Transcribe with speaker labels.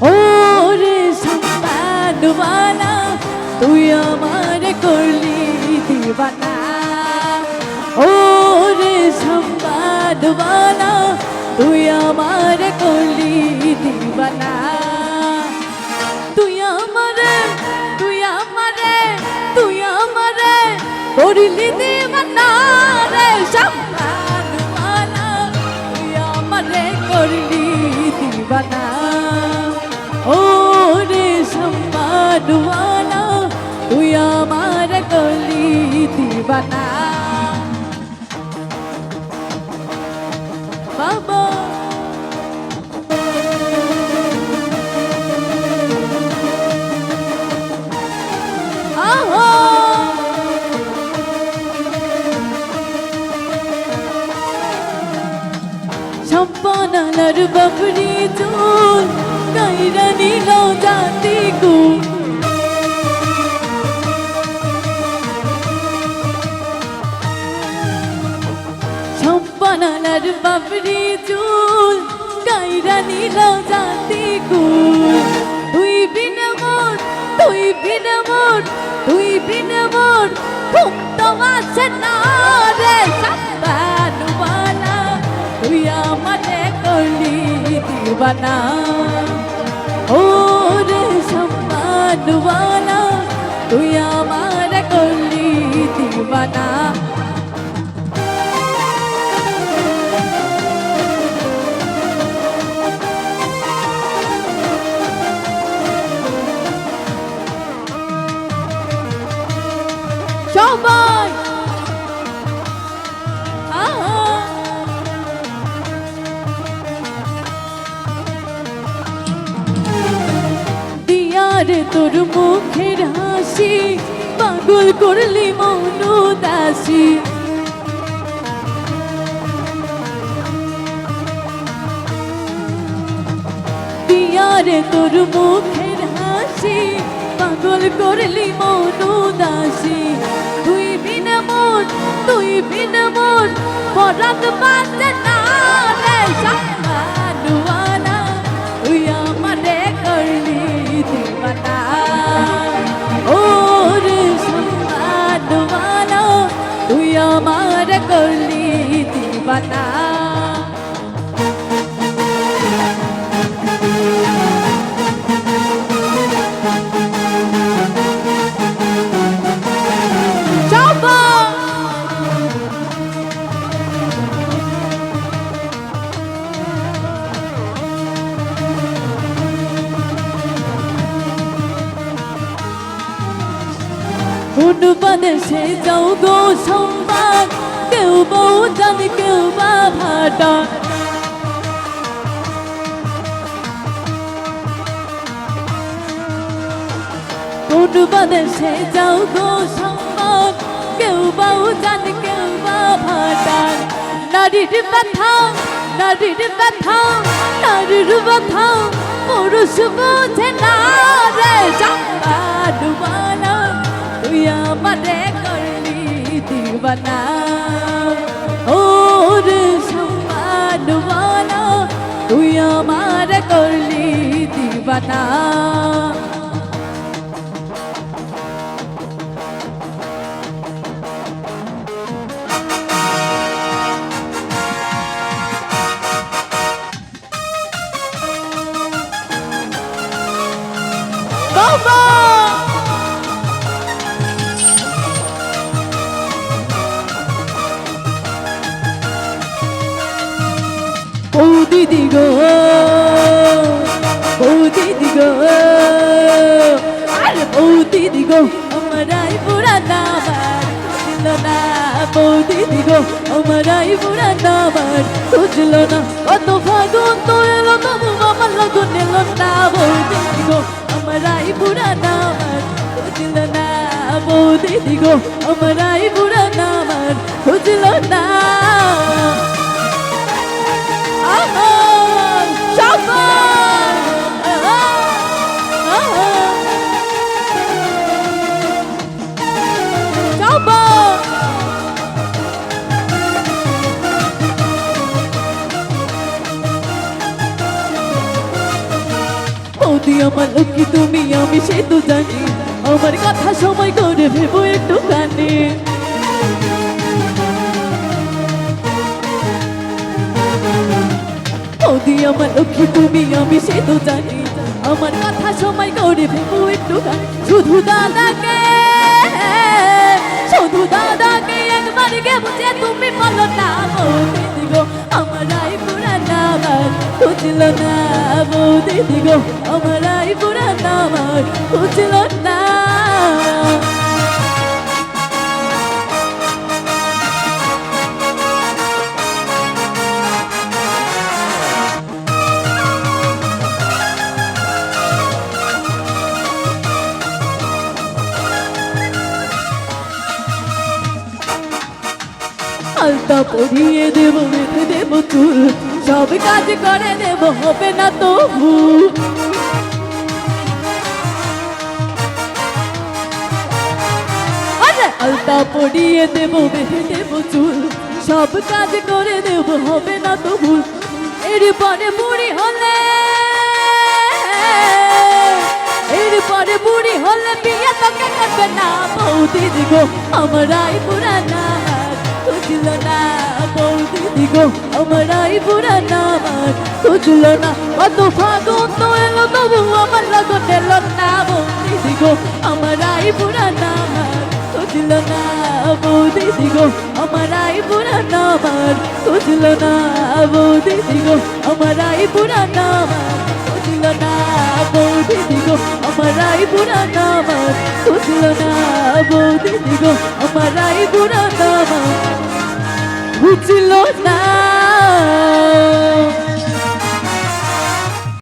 Speaker 1: ওরে সম্মানওয়ালা তুই আমার করলি দিবানা, ওরে সম্মানওয়ালা তুই আমার করলি দিবানা। তুই আমারে করলি দিবানা রে তুই আমারে করলি দিবানা। ও রে সম্মানওয়ালা দিবানা বাবা সম্পনালার বাবরি চুল কাইরা নিল জাতি কুল সম্পনালার বাবরি চুল কাইরা নিল জাতি কুল। তুই বিন মোর তুই বিন মোর তুই বিন মোর ঘুম তো আসে না রে সম্পানওয়ালা তুই আমারে করলি দিবানা। ও রে সম্মানওয়ালা তুই আমার করলি দিবানা। দিয়ারে তোর মুখের হাসি, পাগল করলি মনু দাসী দিয়ারে তোর মুখের হাসি, পাগল করলি মনু দাসী তুই বিন মোর তুই বিন মোর পরাত বাজে অনুবাদে সে যাও গো সংবাদ কেউ বউ জান, কেউ বা ভাটা অনুবাদে সে যাও গো সংবাদ কেউ বাউ জান, কেউ বা ভাটা নারীর ব্যথা নারীর ব্যথা নারীর ব্যথা, পুরুষ বোঝে না রে সম্মানওয়ালা তুই আমারে করলি দিবানা ও রে সম্মানওয়ালা তুই আমারে করলি দিবানা ও দিদি গো দিদি গো। আরে ও দিদি গো, আমারাই পুরানা বার না ও দিদি গো, আমারাই পুরানা বার বুঝলো না, কত ফাগুন তো এলো তবু আমার লগন এলো না ও দিদি গো, আমারাই পুরানা বার বুঝলো না ও বৌদি গো আমার আই বুড়া নামার খুঁজল না। আমার লক্ষ্মী, তুমি আমি, সে তো জানি। আমার কথা সময় করে ভেবো একটু কানে আমার লক্ষ্মী, তুমি আমি, সে তো জানি। আমার কথা সময় করে ভেবো একটু কানে শুধু দাদাকে শুধু দাদাকে একবার গে বুঝে তুমি বলো না বৌদি দিগো আমার বুঝল না বৌদি দিগো আমার আই পুরা নামার, বুঝল না। আলতা পরিয়ে দেব, বেঁধে দেব চুল। সব কাজ করে দেব হবে না তো ভুল আরে! আলতা পরিয়ে দেব, বেঁধে দেব চুল। সব কাজ করে দেব হবে না তো ভুল এরপরে বুড়ি হলে, এরপরে বুড়ি হলে বিয়ে তোকে করবে না বৌদি দিগো আমার আই পুরা না খুঁজল না। বৌদি দিগো আমার আই পুরা না। কত ফাগুন তো এলো, তবু আমার লগন এলো না বৌদি দিগো আমার আই পুরা না বৌদি দিগো আমার আই পুরা না খুঁজল না বৌদি দিগো আমার আই পুরা না খুঁজল না বৌদি দিগো আমার আই পুরা না খুঁজল না বৌদি utilona.